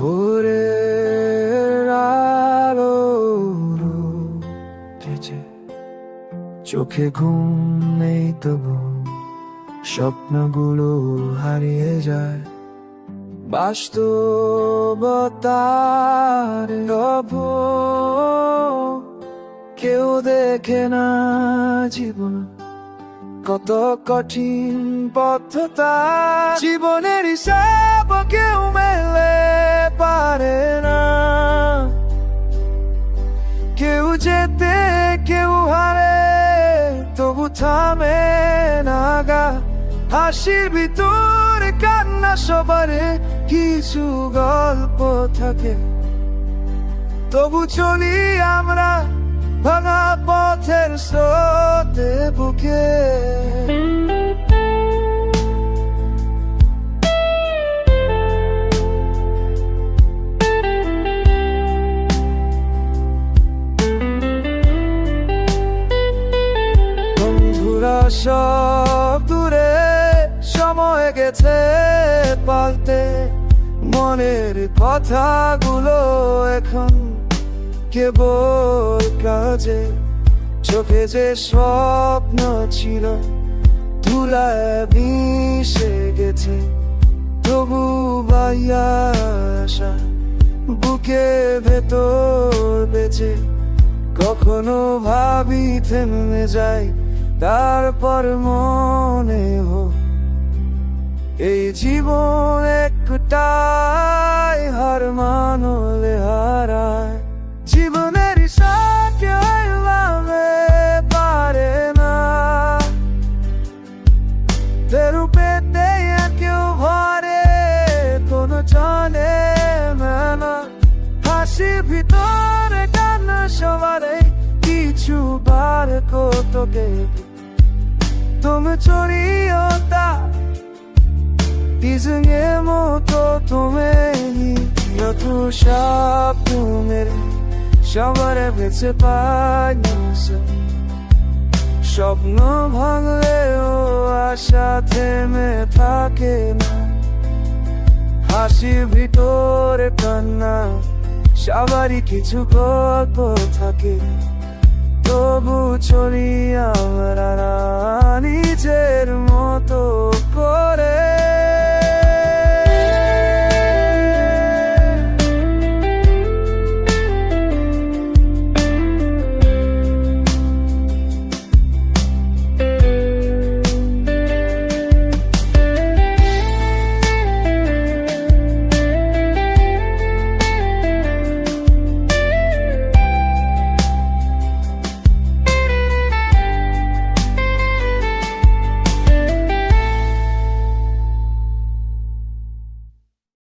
ভোরে উঠেছে। চোখে ঘুম নেই তবু স্বপ্নগুলো হারিয়ে যায়। বাস্তবতার গল্প কেউ দেখে না জীবন। কত কঠিন পথতা জীবনের হিসাব কেউ মেলে পারে না। কেউ যেতে, কেউ হারে, তবু থামে না গা। হাসির ভিতরে, কান্না সবারে কিছু গল্প থাকে। তবু চলি আমরা ভাঙা পথের স্রোতে বুকে। সব দূরে সময় গেছে পাল্টে মনের কথাগুলো এখন কেবল কাজে। চোখে যে স্বপ্ন ছিল, ধুলায় মিশে গেছে। তবু বাইয়া আসা বুকে ভেতর বেঁচে, কখনো ভাবি থেমে যাই তারপর মনে হো। এই জীবন একটাই হার মানলে কিছু বার তোকে তুমি চড়িয়তা 디승의 모토 도메니 여투 샤프메레 সবারে বেঁচে পাইছে স্বপ্ন ভাঙলেও আশা থেমে থাকে না হাসির ভিতরে কান্না সবারই কিছু গল্প থাকে তবু চলি আমরা